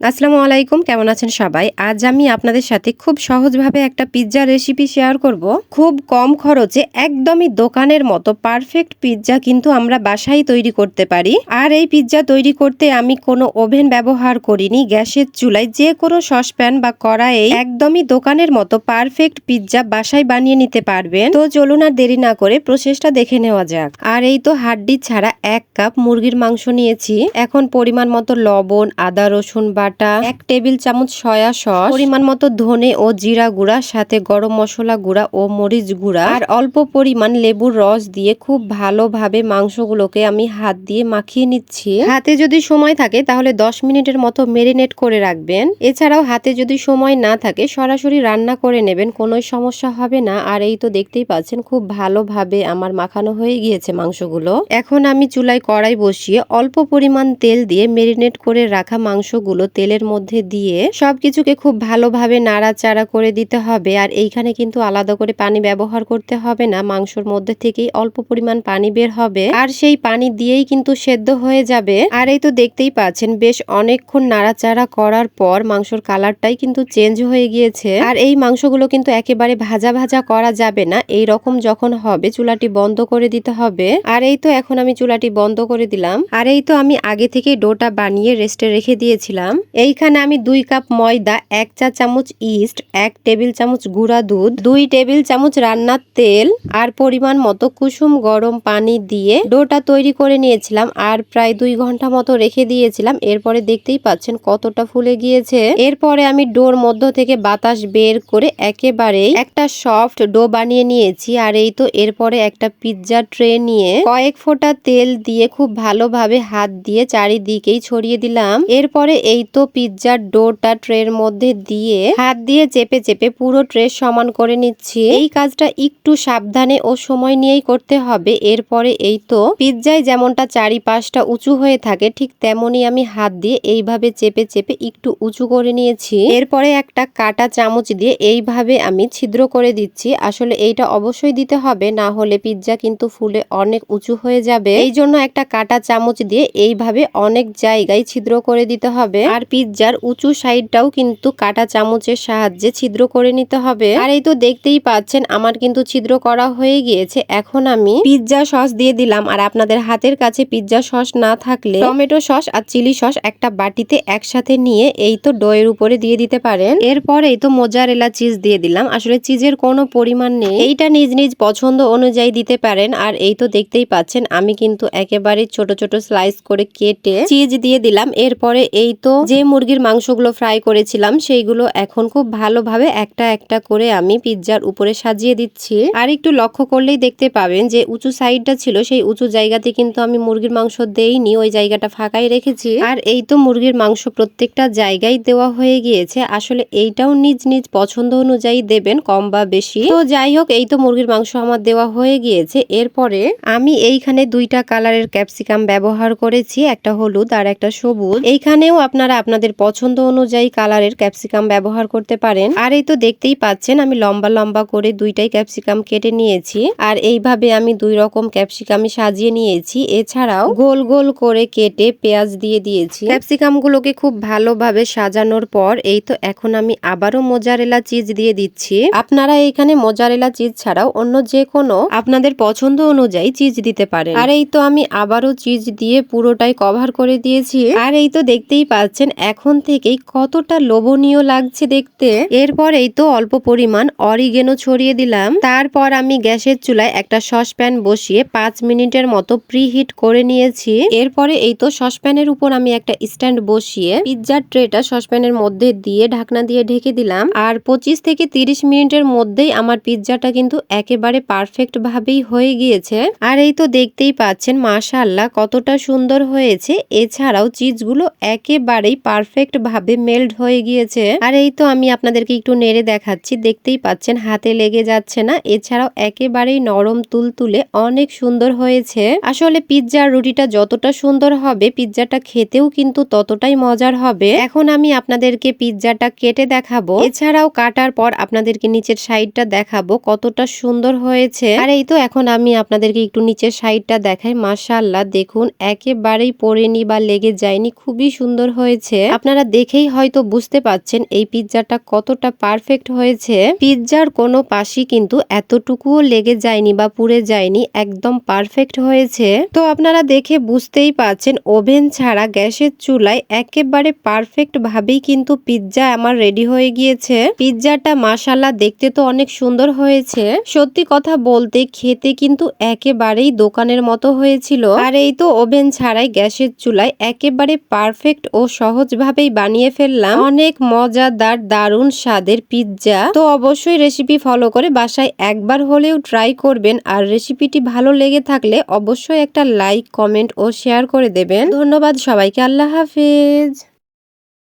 আসসালামু আলাইকুম, কেমন আছেন সবাই? আজ আমি আপনাদের সাথে খুব সহজভাবে একটা পিৎজা রেসিপি শেয়ার করব। খুব কম খরচে একদমই দোকানের মতো পারফেক্ট পিৎজা কিন্তু আমরা বাসায় তৈরি করতে পারি। আর এই পিৎজা তৈরি করতে আমি কোনো ওভেন ব্যবহার করিনি, গ্যাসের চুলায় যে কোনো সসপ্যান বা কড়াইয়ে একদমই দোকানের মতো পারফেক্ট পিৎজা বাসায় বানিয়ে নিতে পারবেন। তো চলুন আর দেরি না করে প্রসেসটা দেখে নেওয়া যাক। আর এই তো হাড্ডি ছাড়া এক কাপ মুরগির মাংস নিয়েছি। এখন পরিমাণ মতো লবণ, আদা, রসুন বাটা, এক টেবিল চামচ সয়া সস, পরিমাণ মতো ধনে ও জিরা গুঁড়া, সাথে গরম মশলা গুঁড়া ও মরিচ গুঁড়া, আর অল্প পরিমাণ লেবুর রস দিয়ে খুব ভালোভাবে মাংসগুলোকে আমি হাত দিয়ে মাখিয়ে নিচ্ছি। হাতে যদি সময় থাকে তাহলে দশ মিনিটের মতো মেরিনেট করে রাখবেন। এছাড়াও হাতে যদি সময় না থাকে সরাসরি রান্না করে নেবেন কোনো সমস্যা হবে না। আর এই তো দেখতেই পাচ্ছেন খুব ভালোভাবে আমার মাখানো হয়ে গিয়েছে মাংসগুলো। এখন আমি চুলায় কড়াই বসিয়ে অল্প পরিমাণ তেল দিয়ে মেরিনেট করে রাখা মাংসগুলো তেলের মধ্যে দিয়ে সবকিছুকে খুব ভালোভাবে নাড়াচাড়া করে দিতে হবে। আর এইখানে কিন্তু আলাদা করে পানি ব্যবহার করতে হবে না, মাংসর মধ্যে থেকেই অল্প পরিমাণ পানি বের হবে। আর সেই পানি দিয়েই কিন্তু সেদ্ধ হয়ে যাবে। আর এই তো দেখতেই পাচ্ছেন, বেশ অনেকক্ষণ নাড়াচাড়া করার পর মাংসর কালারটাই কিন্তু চেঞ্জ হয়ে গিয়েছে। আর এই মাংসগুলো কিন্তু একেবারে ভাজা ভাজা করা যাবে না, এই রকম যখন হবে চুলাটি বন্ধ করে দিতে হবে। আর এই তো এখন আমি চুলাটি বন্ধ করে দিলাম। আর এই তো আমি আগে থেকে ডোটা বানিয়ে রেস্টে রেখে দিয়েছিলাম। এইখানে আমি দুই কাপ ময়দা, এক চা চামচ ইস্ট, এক টেবিল চামচ গুঁড়া দুধ, দুই টেবিল চামচ রান্নার তেল আর পরিমাণ মতো কুসুম গরম পানি দিয়ে ডোটা তৈরি করে নিয়েছিলাম আর প্রায় দুই ঘণ্টা মতো রেখে দিয়েছিলাম। এরপরে দেখতেই পাচ্ছেন কতটা ফুলে গিয়েছে। এরপরে আমি ডোর মধ্য থেকে বাতাস বের করে একেবারেই একটা সফট ডো বানিয়ে নিয়েছি আর এই তো এরপরে একটা পিৎজা ট্রে নিয়ে কয়েক ফোঁটা তেল দিয়ে খুব ভালোভাবে হাত দিয়ে চারিদিকেই ছড়িয়ে দিলাম। এরপরে এই তো পিৎজার ডোটা ট্রের মধ্যে দিয়ে হাত দিয়ে চেপে চেপে পুরো ট্রে সমান করে নিচ্ছি। এই কাজটা একটু সাবধানে ও সময় নিয়েই করতে হবে। এরপরে এই তো পিৎজায় যেমনটা চারিপাশটা উঁচু হয়ে থাকে, ঠিক তেমনই আমি হাত দিয়ে এইভাবে চেপে চেপে একটু উঁচু করে নিয়েছি। এরপরে একটা কাটা চামচ দিয়ে এইভাবে আমি ছিদ্র করে দিচ্ছি। আসলে এইটা অবশ্যই দিতে হবে, না হলে পিৎজা কিন্তু ফুলে অনেক উঁচু হয়ে যাবে। এই জন্য একটা কাটা চামচ দিয়ে এইভাবে অনেক জায়গায় ছিদ্র করে দিতে হবে। আর পিৎজার উঁচু সাইডটাও কিন্তু কাটা চামচের সাহায্যে ছিদ্র করে নিতে হবে। আর এই তো দেখতেই পাচ্ছেন, আমার কিন্তু ছিদ্র করা হয়ে গিয়েছে। এখন আমি পিৎজা সস দিয়ে দিলাম। আর আপনাদের হাতের কাছে পিৎজা সস না থাকলে টমেটো সস আর চিলি সস একটা বাটিতে একসাথে নিয়ে এই তো ডোয়ের উপরে দিয়ে দিতে পারেন। এরপর এই তো মোজারেলা চিজ দিয়ে দিলাম। আসলে চিজের কোনো পরিমাণ নেই। এইটা নিজ নিজ পছন্দ অনুযায়ী দিতে পারেন। আর এই তো দেখতেই পাচ্ছেন, আমি কিন্তু একেবারে ছোট ছোট স্লাইস করে কেটে চিজ দিয়ে দিলাম। এরপরে এই তো যে মুরগির মাংসগুলো ফ্রাই করেছিলাম, সেইগুলো এখন খুব ভালোভাবে একটা একটা করে আমি পিৎজার উপরে সাজিয়ে দিচ্ছি। আর একটু লক্ষ্য করলেই দেখতে পাবেন যে উঁচু সাইডটা ছিল, সেই উঁচু জায়গাতে কিন্তু আমি মুরগির মাংস দেইনি, ওই জায়গাটা ফাঁকাই রেখেছি। আর এই তো মুরগির মাংস প্রত্যেকটা জায়গায় দেওয়া হয়ে গিয়েছে, আসলে এইটাও নিজ নিজ পছন্দ অনুযায়ী দেবেন, কম বা বেশি। তো যাই হোক, এই তো মুরগির মাংস আমার দেওয়া হয়ে গিয়েছে। এরপরে আমি এইখানে দুইটা কালারের ক্যাপসিকাম ব্যবহার করেছি, একটা হলুদ আর একটা সবুজ। এইখানেও আপনারা আপনাদের পছন্দ অনুযায়ী কালারের ক্যাপসিকাম ব্যবহার করতে পারেন। আর এই তো দেখতেই পাচ্ছেন, আমি লম্বা লম্বা করে দুইটাই ক্যাপসিকাম কেটে নিয়েছি। আর এইভাবে আমি দুই রকম ক্যাপসিকামই সাজিয়ে নিয়েছি। এছাড়াও গোল গোল করে কেটে পেঁয়াজ দিয়ে দিয়েছি। ক্যাপসিকাম গুলোকে খুব ভালোভাবে সাজানোর পর এই তো এখন আমি আবারও মোজারেলা চিজ দিয়ে দিচ্ছি। আপনারা এখানে মোজারেলা চিজ ছাড়াও অন্য যে কোনো আপনাদের পছন্দ অনুযায়ী চিজ দিতে পারেন। আর এই তো আমি আবারও চিজ দিয়ে পুরোটাই কভার করে দিয়েছি। আর এই তো দেখতেই পাচ্ছেন এখন থেকেই কতটা লোভনীয় লাগছে দেখতে। এরপর এই তো অল্প পরিমাণ অরিগেনো ছড়িয়ে দিলাম। তারপর আমি গ্যাসের চুলায় একটা সসপ্যান বসিয়ে পাঁচ মিনিটের মতো প্রিহিট করে নিয়েছি। এরপরে এই তো সসপ্যানের উপর আমি একটা স্ট্যান্ড বসিয়ে পিৎজার ট্রেটা সসপ্যানের মধ্যে দিয়ে ঢাকনা দিয়ে ঢেকে দিলাম। আর পঁচিশ থেকে তিরিশ মিনিটের মধ্যেই আমার পিৎজাটা কিন্তু একেবারে পারফেক্ট ভাবেই হয়ে গিয়েছে। আর এই তো দেখতেই পাচ্ছেন, মাশাআল্লাহ, কতটা সুন্দর হয়েছে। এছাড়াও চিজগুলো একেবারেই পারফেক্ট ভাবে মেল্ট হয়ে গিয়েছে। আর এই তো আমি আপনাদেরকে একটু নেড়ে দেখাচ্ছি, দেখতেই পাচ্ছেন হাতে লেগে যাচ্ছে না। এছাড়াও একেবারেই নরম তুলতুলে অনেক সুন্দর হয়েছে। আসলে পিৎজার রুটিটা যতটা সুন্দর হবে পিৎজাটা খেতেও কিন্তু ততটাই মজার হবে। এখন আমি আপনাদেরকে পিৎজাটা কেটে দেখাবো। এছাড়াও কাটার পর আপনাদেরকে নিচের সাইডটা দেখাবো কতটা সুন্দর হয়েছে। আর এই তো এখন আমি আপনাদেরকে একটু নিচের সাইডটা দেখাই। মাশাআল্লাহ, দেখুন, একেবারেই পড়েনি বা লেগে যায়নি। খুবই সুন্দর হয়েছে। হয়েছে। আপনারা দেখেই হয়তো বুঝতে পাচ্ছেন এই পিৎজাটা কতটা পারফেক্ট হয়েছে। পিৎজার কোনো পাশই কিন্তু এতটুকুও লেগে যায়নি বা পুড়ে যায়নি, একদম পারফেক্ট হয়েছে। তো আপনারা দেখে বুঝতেই পাচ্ছেন ওভেন ছাড়া গ্যাসের চুলায় একেবারে পারফেক্ট ভাবেই কিন্তু পিৎজা আমার রেডি হয়ে গিয়েছে। পিৎজাটা মাসালা দেখতে তো অনেক সুন্দর হয়েছে। সত্যি কথা বলতে খেতে কিন্তু একেবারেই দোকানের মতো হয়েছিল। আর এই তো ওভেন ছাড়াই গ্যাসের চুলায় একেবারে পারফেক্ট ও সহজভাবেই বানিয়ে ফেললাম। অনেক মজাদার, দারুণ স্বাদের পিৎজা। তো অবশ্যই রেসিপি ফলো করে বাসায় একবার হলেও ট্রাই করবেন। আর রেসিপিটি ভালো লেগে থাকলে অবশ্যই একটা লাইক কমেন্ট ও শেয়ার করে দেবেন। ধন্যবাদ সবাইকে, আল্লাহ হাফেজ।